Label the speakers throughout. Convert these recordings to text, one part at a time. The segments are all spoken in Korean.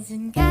Speaker 1: Isn't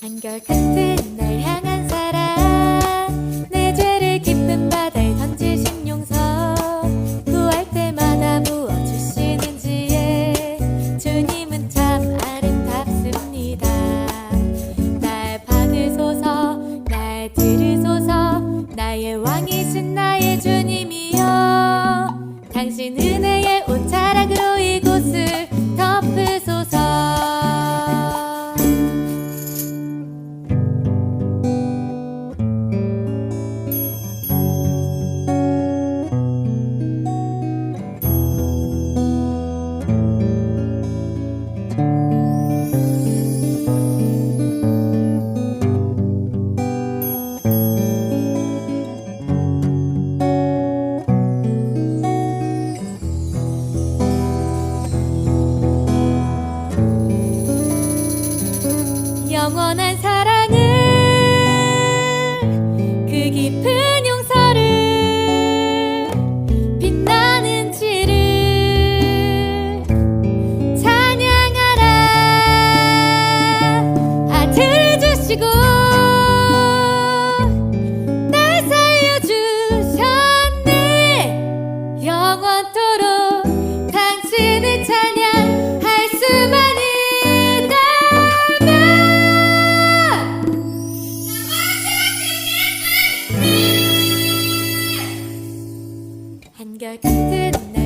Speaker 1: 한결같은 날 향한 사랑. 내 죄를 깊은 바다에 던지신 용서 구할 때마다 부어주시는 지혜 주님은 참 아름답습니다. 날 받으소서 날 들으소서. 나의 왕이신 나의 주님이여. 당신 은혜의 옷차락 I you didn't.